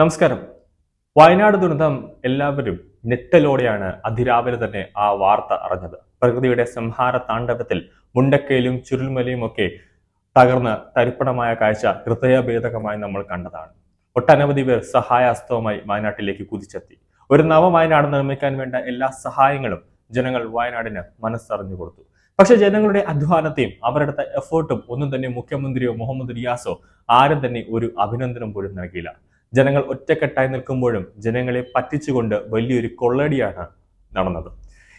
നമസ്കാരം. വയനാട് ദുരന്തം എല്ലാവരും ഞെട്ടലോടെയാണ് അതിരാവിലെ തന്നെ ആ വാർത്ത അറിഞ്ഞത്. പ്രകൃതിയുടെ സംഹാര താണ്ഡവത്തിൽ മുണ്ടക്കയിലും ചുരുൾമലയും ഒക്കെ തകർന്ന് തരിപ്പണമായ കാഴ്ച ഹൃദയഭേദകമായി നമ്മൾ കണ്ടതാണ്. ഒട്ടനവധി പേർ സഹായാസ്തവമായി വയനാട്ടിലേക്ക് കുതിച്ചെത്തി. ഒരു നവ വയനാട് നിർമ്മിക്കാൻ വേണ്ട എല്ലാ സഹായങ്ങളും ജനങ്ങൾ വയനാടിന് മനസ്സറിഞ്ഞു കൊടുത്തു. പക്ഷെ ജനങ്ങളുടെ അധ്വാനത്തെയും അവരുടെ എഫേർട്ടും ഒന്നും തന്നെ മുഖ്യമന്ത്രിയോ മുഹമ്മദ് റിയാസോ ആരും തന്നെ ഒരു അഭിനന്ദനം പോലും നൽകിയില്ല. ജനങ്ങൾ ഒറ്റക്കെട്ടായി നിൽക്കുമ്പോഴും ജനങ്ങളെ പറ്റിച്ചുകൊണ്ട് വലിയൊരു കൊള്ളടിയാണ് നടന്നത്.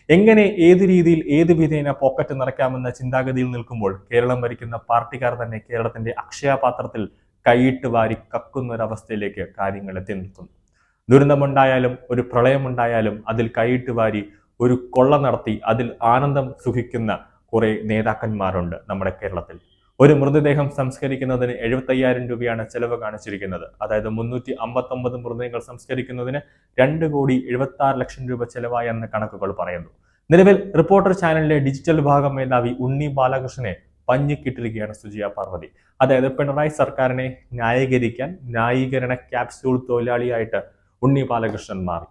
എങ്ങനെ ഏത് രീതിയിൽ ഏത് വിധേന പോക്കറ്റ് നിറയ്ക്കാമെന്ന ചിന്താഗതിയിൽ നിൽക്കുമ്പോൾ കേരളം ഭരിക്കുന്ന പാർട്ടിക്കാർ തന്നെ കേരളത്തിന്റെ അക്ഷയപാത്രത്തിൽ കൈയിട്ട് വാരി കക്കുന്ന ഒരവസ്ഥയിലേക്ക് കാര്യങ്ങൾ എത്തി നിൽക്കുന്നു. ദുരന്തമുണ്ടായാലും ഒരു പ്രളയമുണ്ടായാലും അതിൽ കൈയിട്ട് വാരി ഒരു കൊള്ള നടത്തി അതിൽ ആനന്ദം സുഖിക്കുന്ന കുറെ നേതാക്കന്മാരുണ്ട് നമ്മുടെ കേരളത്തിൽ. ഒരു മൃതദേഹം സംസ്കരിക്കുന്നതിന് എഴുപത്തയ്യായിരം രൂപയാണ് ചെലവ് കാണിച്ചിരിക്കുന്നത്. അതായത് മുന്നൂറ്റി അമ്പത്തൊമ്പത് മൃതദേഹങ്ങൾ സംസ്കരിക്കുന്നതിന് രണ്ട് കോടി എഴുപത്തി ആറ് ലക്ഷം രൂപ ചെലവായെന്ന് കണക്കുകൾ പറയുന്നു. നിലവിൽ റിപ്പോർട്ടർ ചാനലിലെ ഡിജിറ്റൽ വിഭാഗം മേധാവി ഉണ്ണി ബാലകൃഷ്ണനെ പഞ്ഞിക്കിട്ടിരിക്കുകയാണ് സുജിയ പാർവതി. അതായത് പിണറായി സർക്കാരിനെ ന്യായീകരിക്കാൻ ന്യായീകരണ ക്യാപ്സ്യൂൾ തൊഴിലാളിയായിട്ട് ഉണ്ണി ബാലകൃഷ്ണൻ മാറി.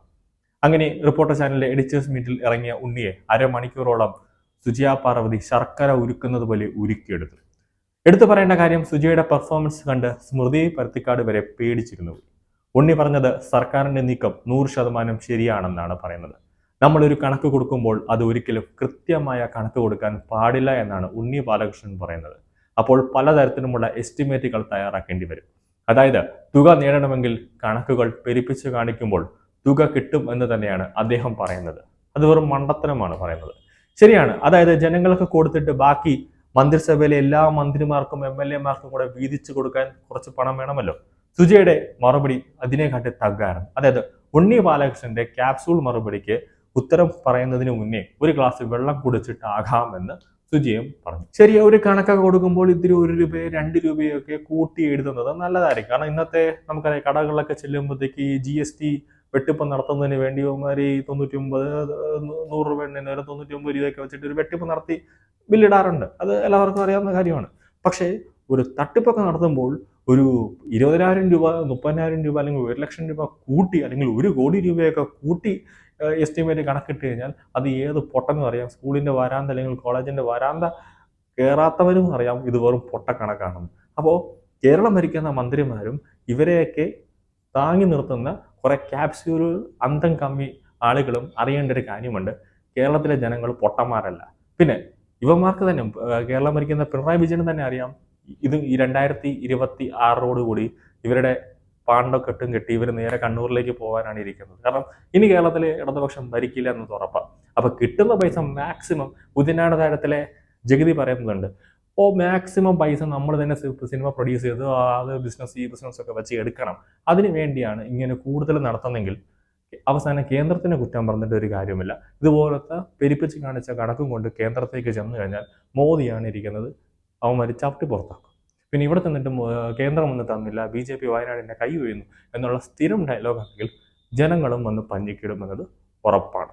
അങ്ങനെ റിപ്പോർട്ടർ ചാനലിലെ എഡിറ്റേഴ്സ് മീറ്റിൽ ഇറങ്ങിയ ഉണ്ണിയെ അരമണിക്കൂറോളം സുജിയ പാർവതി ശർക്കര ഉരുക്കുന്നത് പോലെ ഉരുക്കിയെടുത്തു. എടുത്തു പറയേണ്ട കാര്യം സുജയുടെ പെർഫോമൻസ് കണ്ട് സ്മൃതി പരുത്തിക്കാട് വരെ പേടിച്ചിരുന്നു. ഉണ്ണി പറഞ്ഞത് സർക്കാരിന്റെ നീക്കം നൂറ് ശതമാനം ശരിയാണെന്നാണ് പറയുന്നത്. നമ്മളൊരു കണക്ക് കൊടുക്കുമ്പോൾ അത് ഒരിക്കലും കൃത്യമായ കണക്ക് കൊടുക്കാൻ പാടില്ല എന്നാണ് ഉണ്ണി ബാലകൃഷ്ണൻ പറയുന്നത്. അപ്പോൾ പലതരത്തിലുമുള്ള എസ്റ്റിമേറ്റുകൾ തയ്യാറാക്കേണ്ടി വരും. അതായത് തുക നേടണമെങ്കിൽ കണക്കുകൾ പെരുപ്പിച്ച് കാണിക്കുമ്പോൾ തുക കിട്ടും എന്ന് തന്നെയാണ് അദ്ദേഹം പറയുന്നത്. അത് വെറും മണ്ടത്തരമാണ് പറയുന്നത്. ശരിയാണ്. അതായത് ജനങ്ങൾക്ക് കൊടുത്തിട്ട് ബാക്കി മന്ത്രിസഭയിലെ എല്ലാ മന്ത്രിമാർക്കും എം എൽ എമാർക്കും കൂടെ വീതിച്ചു കൊടുക്കാൻ കുറച്ച് പണം വേണമല്ലോ. സുജയുടെ മറുപടി അതിനെക്കാട്ടി തഗ്ഗാരം അതായത് ഉണ്ണി ബാലകൃഷ്ണന്റെ ക്യാപ്സൂൾ മറുപടിക്ക് ഉത്തരം പറയുന്നതിന് മുന്നേ ഒരു ഗ്ലാസ് വെള്ളം കുടിച്ചിട്ടാകാമെന്ന് സുജയും പറഞ്ഞു. ശരി ഒരു കണക്കൊക്കെ കൊടുക്കുമ്പോൾ ഇതിൽ ഒരു രൂപയോ രണ്ട് രൂപയോ ഒക്കെ കൂട്ടി എഴുതുന്നത് നല്ലതായിരിക്കും. കാരണം ഇന്നത്തെ നമുക്കറിയാം കടകളിലൊക്കെ ചെല്ലുമ്പോഴത്തേക്ക് ഈ ജി എസ് ടി വെട്ടിപ്പ് നടത്തുന്നതിന് വേണ്ടി ഒരു തൊണ്ണൂറ്റി ഒമ്പത് നൂറ് രൂപ തൊണ്ണൂറ്റി ഒമ്പത് രൂപയൊക്കെ വെച്ചിട്ട് ഒരു വെട്ടിപ്പ് നടത്തി ബില്ലിടാറുണ്ട്. അത് എല്ലാവർക്കും അറിയാവുന്ന കാര്യമാണ്. പക്ഷേ ഒരു തട്ടിപ്പൊക്കെ നടത്തുമ്പോൾ ഒരു ഇരുപതിനായിരം രൂപ മുപ്പതിനായിരം രൂപ അല്ലെങ്കിൽ ഒരു ലക്ഷം രൂപ കൂട്ടി അല്ലെങ്കിൽ ഒരു കോടി രൂപയൊക്കെ കൂട്ടി എസ്റ്റിമേറ്റ് കണക്കിട്ട് കഴിഞ്ഞാൽ അത് ഏത് പൊട്ടെന്നും അറിയാം. സ്കൂളിന്റെ വരാന്ത അല്ലെങ്കിൽ കോളേജിന്റെ വരാന്ത കയറാത്തവരും അറിയാം ഇത് വെറും പൊട്ടക്കണക്കാണെന്ന്. അപ്പോൾ കേരളം ഭരിക്കുന്ന മന്ത്രിമാരും ഇവരെയൊക്കെ താങ്ങി നിർത്തുന്ന കുറെ ക്യാപ്സ്യൂൾ അന്തം കമ്മി ആളുകളും അറിയേണ്ട ഒരു കാര്യമുണ്ട്. കേരളത്തിലെ ജനങ്ങൾ പൊട്ടന്മാരല്ല. പിന്നെ ഇവന്മാർക്ക് തന്നെ കേരളം ഭരിക്കുന്ന പിണറായി വിജയനും തന്നെ അറിയാം. ഇത് ഈ രണ്ടായിരത്തി ഇരുപത്തി ആറോടുകൂടി ഇവരുടെ കെട്ടും കെട്ടി ഇവർ നേരെ കണ്ണൂരിലേക്ക് പോകാനാണ് ഇരിക്കുന്നത്. കാരണം ഇനി കേരളത്തിലെ ഇടതുപക്ഷം ഭരിക്കില്ല എന്നത് ഉറപ്പാണ് അപ്പൊ കിട്ടുന്ന പൈസ മാക്സിമം ഉദിനാട് താരത്തിലെ ജഗതി പറയുന്നുണ്ട്. ഓ മാക്സിമം പൈസ നമ്മൾ തന്നെ സിനിമ പ്രൊഡ്യൂസ് ചെയ്ത് അത് ബിസിനസ് ഈ ബിസിനസ് ഒക്കെ വെച്ച് എടുക്കണം. അതിനു വേണ്ടിയാണ് ഇങ്ങനെ കൂടുതൽ നടത്തുന്നെങ്കിൽ അവസാനം കേന്ദ്രത്തിന് കുറ്റം പറഞ്ഞിട്ട് ഒരു കാര്യമില്ല ഇതുപോലത്തെ പെരുപ്പിച്ച് കാണിച്ച കണക്കും കൊണ്ട് കേന്ദ്രത്തേക്ക് ചെന്ന് കഴിഞ്ഞാൽ മോദിയാണ് ഇരിക്കുന്നത്. അവന്മാർ ചവിട്ടി പുറത്താക്കും. പിന്നെ ഇവിടെ തന്നിട്ട് കേന്ദ്രം ഒന്നും തന്നില്ല. ബി ജെ പി വയനാടിന്റെ കൈ വീഴുന്നു. എന്നുള്ള സ്ഥിരം ഡയലോഗാണെങ്കിൽ ജനങ്ങളും വന്ന് പഞ്ഞിക്കിടുമെന്നത് ഉറപ്പാണ്.